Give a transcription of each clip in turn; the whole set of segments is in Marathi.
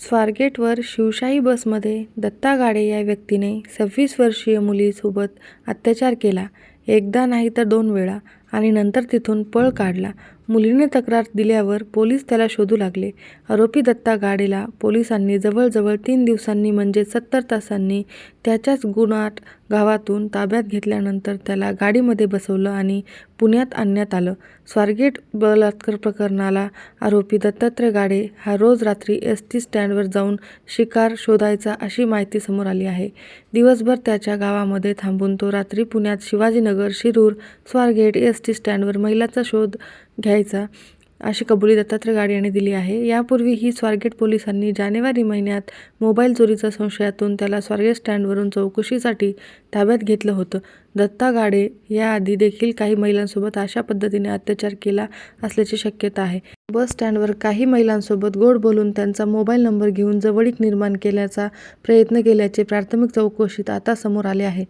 स्वारगेटवर शिवशाही बसमध्ये दत्ता गाडे या व्यक्तीने सव्वीस वर्षीय मुलीसोबत अत्याचार केला. एकदा नाही तर दोन वेळा. आणि नंतर तिथून पळ काढला. मुलीने तक्रार दिल्यावर पोलीस त्याला शोधू लागले. आरोपी दत्ता गाडेला पोलिसांनी जवळजवळ तीन दिवसांनी म्हणजे सत्तर तासांनी त्याच्याच गुणाट गावातून ताब्यात घेतल्यानंतर त्याला गाडीमध्ये बसवलं आणि पुण्यात आणण्यात आलं. स्वारगेट बलात्कार प्रकरणाला आरोपी दत्तात्रय गाडे हा रोज रात्री एस टी स्टँडवर जाऊन शिकार शोधायचा अशी माहिती समोर आली आहे. दिवसभर त्याच्या गावामध्ये थांबून तो रात्री पुण्यात शिवाजीनगर शिरूर स्वारगेट एस टी स्टँडवर महिलाचा शोध घ्यायचा अशी कबुली दत्तात्रय गाडे दिली आहे. यापूर्वी ही स्वारगेट पोलिसांनी जानेवारी महिन्यात मोबाईल चोरीच्या संशयातून त्याला स्वारगेट स्टँडवरून चौकशीसाठी ताब्यात घेतलं होतं. दत्ता गाडे याआधी देखील काही महिलांसोबत अशा पद्धतीने अत्याचार केला असल्याची शक्यता आहे. बस स्टँडवर काही महिलांसोबत गोड बोलून त्यांचा मोबाईल नंबर घेऊन जवळीक निर्माण केल्याचा प्रयत्न केल्याचे प्राथमिक चौकशीत आता समोर आले आहे.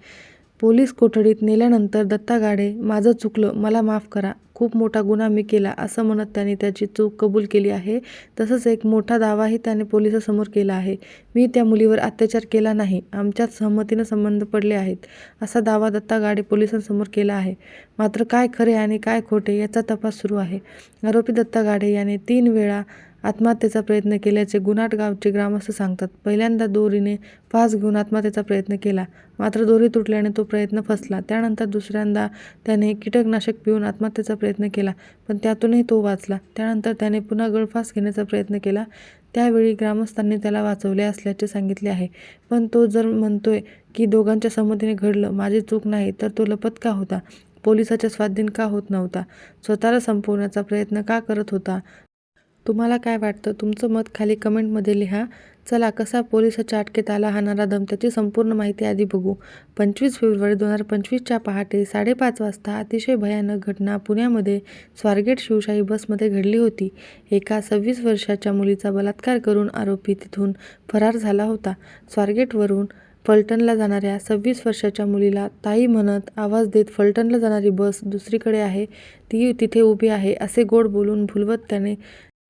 पोलीस कोठडीत नेल्यानंतर दत्ता गाडे माझं चुकलं मला माफ करा खूप मोठा गुन्हा मी केला असं म्हणत त्याने त्याची चूक कबूल केली आहे. तसंच एक मोठा दावाही त्याने पोलिसासमोर केला आहे. मी त्या मुलीवर अत्याचार केला नाही आमच्यात सहमतीनं संबंध पडले आहेत असा दावा दत्ता गाडे पोलिसांसमोर केला आहे. मात्र काय खरे आणि काय खोटे याचा तपास सुरू आहे आरोपी दत्ता गाडे याने तीन वेळा आत्महत्येचा प्रयत्न केल्याचे गुनाट गावचे ग्रामस्थ सांगतात. पहिल्यांदा दोरीने फास घेऊन आत्महत्येचा प्रयत्न केला. मात्र दोरी तुटल्याने तो प्रयत्न फसला. त्यानंतर दुसऱ्यांदा त्याने कीटकनाशक पिऊन आत्महत्येचा प्रयत्न केला पण त्यातूनही तो वाचला. त्यानंतर त्याने पुन्हा गळफास घेण्याचा प्रयत्न केला. त्यावेळी ग्रामस्थांनी त्याला वाचवले असल्याचे सांगितले आहे. पण तो जर म्हणतोय की दोघांच्या संमतीने घडलं माझी चूक नाही तर तो लपत का होता? पोलिसाच्या स्वाधीन का होत नव्हता? स्वतःला संपवण्याचा प्रयत्न का करत होता? तुम्हाला काय वाटतं? तुमचं मत खाली कमेंटमध्ये लिहा. चला कसा पोलिसाच्या अटकेत आला हा नराधम त्याची संपूर्ण माहिती आधी बघू. पंचवीस फेब्रुवारी दोन हजार पंचवीसच्या पहाटे साडेपाच वाजता अतिशय भयानक घटना पुण्यामध्ये स्वारगेट शिवशाही बसमध्ये घडली होती. एका सव्वीस वर्षाच्या मुलीचा बलात्कार करून आरोपी तिथून फरार झाला होता. स्वारगेटवरून फलटणला जाणाऱ्या सव्वीस वर्षाच्या मुलीला ताई म्हणत आवाज देत फलटणला जाणारी बस दुसरीकडे आहे. ती तिथे उभी आहे असे गोड बोलून भुलवत त्याने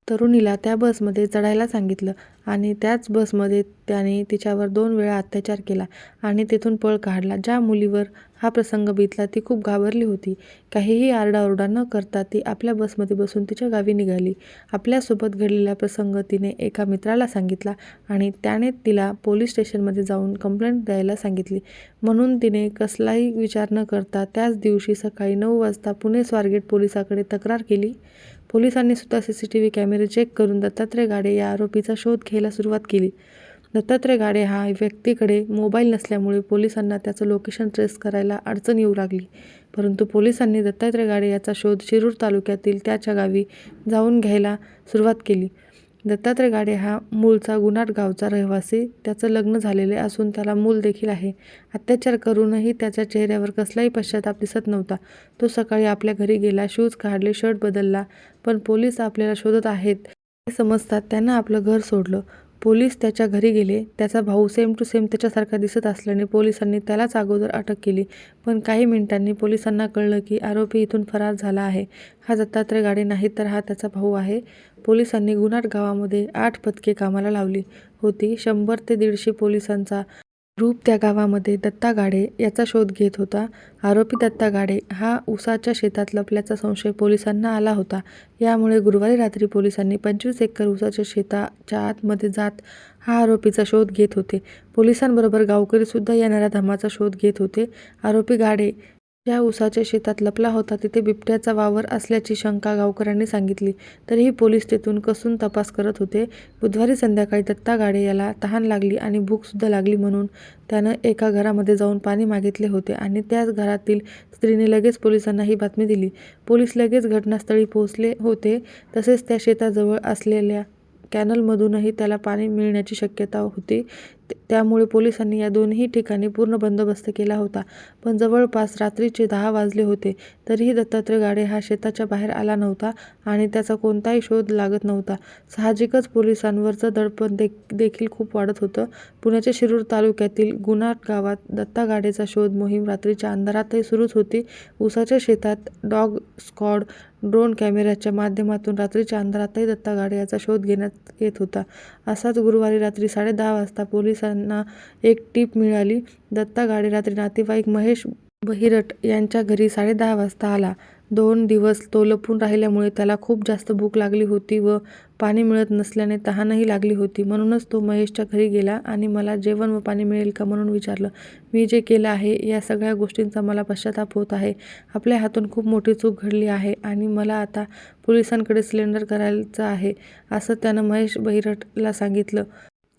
तरुणीला त्या बसमध्ये चढायला सांगितलं आणि त्याच बसमध्ये त्याने तिच्यावर दोन वेळा अत्याचार केला आणि तेथून पळ काढला. ज्या मुलीवर हा प्रसंग बीतला ती खूप घाबरली होती. काहीही आरडाओरडा न करता ती आपल्या बसमध्ये बसून तिच्या गावी निघाली. आपल्यासोबत घडलेला प्रसंग तिने एका मित्राला सांगितला आणि त्याने तिला पोलीस स्टेशनमध्ये जाऊन कंप्लेंट द्यायला सांगितली. म्हणून तिने कसलाही विचार न करता त्याच दिवशी सकाळी नऊ वाजता पुणे स्वारगेट पोलिसाकडे तक्रार केली. पोलिसांनी सुद्धा सी सी टी व्ही कॅमेरे चेक करून दत्तात्रय गाडे या आरोपीचा शोध घ्यायला सुरुवात केली. दत्तात्रय गाडे हा व्यक्तीकडे मोबाईल नसल्यामुळे पोलिसांना त्याचं लोकेशन ट्रेस करायला अडचण येऊ लागली. परंतु पोलिसांनी दत्तात्रय गाडे याचा शोध शिरूर तालुक्यातील त्याच्या गावी जाऊन घ्यायला सुरुवात केली. दत्तात्रय गाडे हा मूळचा गुनाट गावचा रहिवासी. त्याचं लग्न झालेले असून त्याला मूल देखील आहे. अत्याचार करूनही त्याच्या चेहऱ्यावर कसलाही पश्चाताप दिसत नव्हता. तो सकाळी आपल्या घरी गेला शूज काढले शर्ट बदलला पण पोलीस आपल्याला शोधत आहेत. हे समजतात त्यानं आपलं घर सोडलं. पोलीस त्याच्या घरी गेले. त्याचा भाऊ सेम टू सेम त्याच्यासारखा दिसत असल्याने पोलिसांनी त्यालाच अगोदर अटक केली. पण काही मिनिटांनी पोलिसांना कळलं की आरोपी इथून फरार झाला आहे. हा दत्तात्रय गाडे नाही तर हा त्याचा भाऊ आहे. पोलिसांनी गुन्हाट गावामध्ये आठ पथके कामाला लावली होती. शंभर ते दीडशे पोलिसांचा रूप त्या गावामध्ये दत्ता गाडे याचा शोध घेत होता. आरोपी दत्ता गाडे हा उसाच्या शेतात लपल्याचा संशय पोलिसांना आला होता. यामुळे गुरुवारी रात्री पोलिसांनी पंचवीस एकर उसाच्या शेताच्या आतमध्ये जात हा आरोपीचा शोध घेत होते. पोलिसांबरोबर गावकरीसुद्धा या नराधमाचा शोध घेत होते. आरोपी गाडे ज्या उसाच्या शेतात लपला होता तिथे बिबट्याचा वावर असल्याची शंका गावकऱ्यांनी सांगितली. तरीही पोलीस तेथून कसून तपास करत होते. बुधवारी संध्याकाळी दत्ता गाडे याला तहान लागली आणि भूकसुद्धा लागली म्हणून त्यानं एका घरामध्ये जाऊन पाणी मागितले होते आणि त्याच घरातील स्त्रीने लगेच पोलिसांना ही बातमी दिली. पोलीस लगेच घटनास्थळी पोहोचले होते. तसेच त्या शेताजवळ असलेल्या कॅनलमधूनही त्याला पाणी मिळण्याची शक्यता होती. त्यामुळे पोलिसांनी या दोन्ही ठिकाणी पूर्ण बंदोबस्त केला होता. पण जवळपास रात्रीचे दहा वाजले होते तरीही दत्तात्रय गाडे हा शेताच्या बाहेर आला नव्हता आणि त्याचा कोणताही शोध लागत नव्हता. साहजिकच पोलिसांवरचं दडपण दे देखील खूप वाढत होतं. पुण्याच्या शिरूर तालुक्यातील गुनाट गावात दत्ता गाडेचा शोध मोहीम रात्रीच्या अंधारातही सुरूच होती. उसाच्या शेतात डॉग स्कॉड ड्रोन कॅमेऱ्याच्या माध्यमातून रात्रीच्या अंधारातही दत्ता गाडे याचा शोध घेण्यात येत होता. असाच गुरुवारी रात्री साडेदहा वाजता पोलिसांना एक टीप मिळाली. दत्ता गाडे रात्री नातेवाईक महेश बहिरट यांच्या घरी साडेदहा वाजता आला. दोन दिवस तो लपून राहिल्यामुळे त्याला खूप जास्त भूक लागली होती व पाणी मिळत नसल्याने तहानही लागली होती. म्हणूनच तो महेशच्या घरी गेला आणि मला जेवण व पाणी मिळेल का म्हणून विचारलं. मी जे केलं आहे या सगळ्या गोष्टींचा मला पश्चाताप होत आहे. आपल्या हातून खूप मोठी चूक घडली आहे आणि मला आता पोलिसांकडे सिलेंडर करायचं आहे असं त्यानं महेश बहिरटला सांगितलं.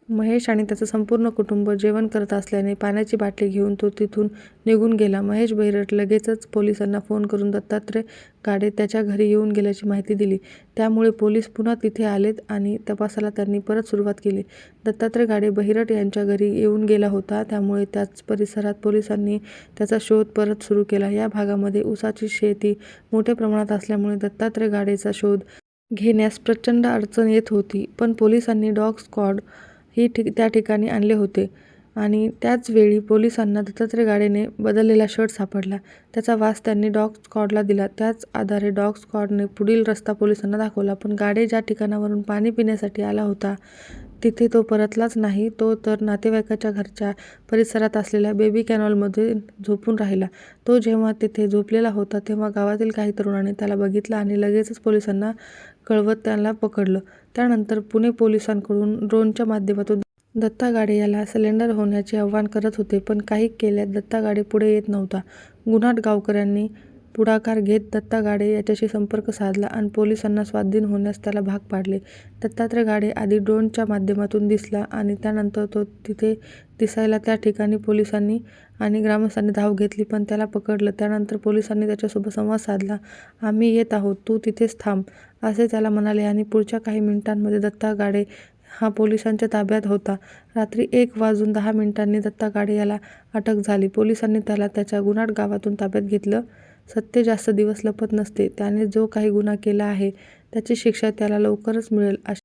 महेश आणि त्याचं संपूर्ण कुटुंब जेवण करत असल्याने पाण्याची बाटली घेऊन तो तिथून निघून गेला. महेश बहिरट लगेचच पोलिसांना फोन करून दत्तात्रय गाडे त्याच्या घरी येऊन गेल्याची माहिती दिली. त्यामुळे पोलीस पुन्हा तिथे आलेत आणि तपासाला त्यांनी परत सुरुवात केली. दत्तात्रय गाडे बहिरट यांच्या घरी येऊन गेला होता. त्यामुळे त्याच परिसरात पोलिसांनी त्याचा शोध परत सुरू केला. या भागामध्ये ऊसाची शेती मोठ्या प्रमाणात असल्यामुळे दत्तात्रय गाडेचा शोध घेण्यास प्रचंड अडचण येत होती. पण पोलिसांनी डॉग स्क्वॉड ही ठिक त्या ठिकाणी आणले होते. आणि त्याच वेळी पोलिसांना दत्तात्रय गाडेने बदललेला शर्ट सापडला. त्याचा वास त्यांनी डॉग स्क्वॉडला दिला. त्याच आधारे डॉग स्क्वॉडने पुढील रस्ता पोलिसांना दाखवला. पण गाडे ज्या ठिकाणावरून पाणी पिण्यासाठी आला होता तिथे तो परतलाच नाही. तो तर नातेवाईकाच्या घरच्या परिसरात असलेल्या बेबी कॅनॉलमध्ये झोपून राहिला. तो जेव्हा तिथे झोपलेला होता तेव्हा गावातील काही तरुणांनी त्याला बघितलं आणि लगेचच पोलिसांना कळवत त्याला पकडलं. त्यानंतर पुणे पोलिसांकडून ड्रोनच्या माध्यमातून दत्ता गाडे याला सिलेंडर होण्याचे आवाहन करत होते पण काही केल्यात दत्ता गाडे पुढे येत नव्हता. गुन्हाट गावकऱ्यांनी पुढाकार घेत दत्ता गाडे याच्याशी संपर्क साधला आणि पोलिसांना स्वाधीन होण्यास त्याला भाग पाडले. दत्तात्रय गाडे आधी ड्रोनच्या माध्यमातून दिसला आणि त्यानंतर तो तिथे दिसायला त्या ठिकाणी पोलिसांनी आणि ग्रामस्थांनी धाव घेतली पण त्याला पकडलं. त्यानंतर पोलिसांनी त्याच्यासोबत संवाद साधला. आम्ही येत आहोत तू तिथेच थांब असे त्याला म्हणाले आणि पुढच्या काही मिनिटांमध्ये दत्ता गाडे हा पोलिसांच्या ताब्यात होता. रात्री एक वाजून दहा मिनिटांनी दत्ता गाडे याला अटक झाली. पोलिसांनी त्याला त्याच्या गुन्हाट गावातून ताब्यात घेतलं. सत्य जास्त दिवस लपत नसते. त्याने जो काही गुन्हा केला आहे त्याची शिक्षा त्याला लवकरच मिळेल अशी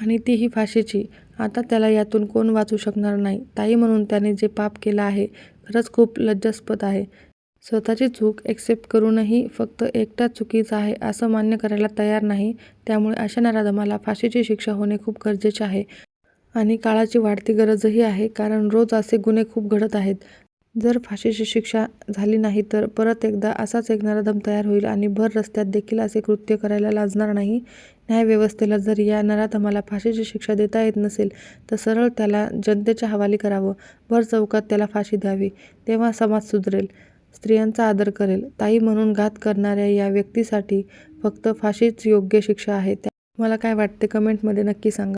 आणि तीही फाशीची. आता त्याला यातून कोण वाचू शकणार नाही. ताई म्हणून त्याने जे पाप केलं आहे खरंच खूप लज्जास्पद आहे. स्वतःची चूक एक्सेप्ट करूनही फक्त एकटा चुकीचं आहे असं मान्य करायला तयार नाही. त्यामुळे अशा नराधमाला फाशीची शिक्षा होणे खूप गरजेचे आहे. आणि काळाची वाढती गरजही आहे कारण रोज असे गुन्हे खूप घडत आहेत. जर फाशीची शिक्षा झाली नाही तर परत एकदा असाच एक नराधम तयार होईल आणि भर रस्त्यात देखील असे कृत्य करायला लाजणार नाही. न्यायव्यवस्थेला जर या नराधमाला फाशीची शिक्षा देता येत नसेल तर सरळ त्याला जनतेच्या हवाली करावं. भर चौकात त्याला फाशी द्यावी तेव्हा समाज सुधरेल स्त्रियांचा आदर करेल. ताई म्हणून घात करणाऱ्या या व्यक्तीसाठी फक्त फाशीच योग्य शिक्षा आहे. त्या मला काय वाटते? कमेंटमध्ये नक्की सांगा.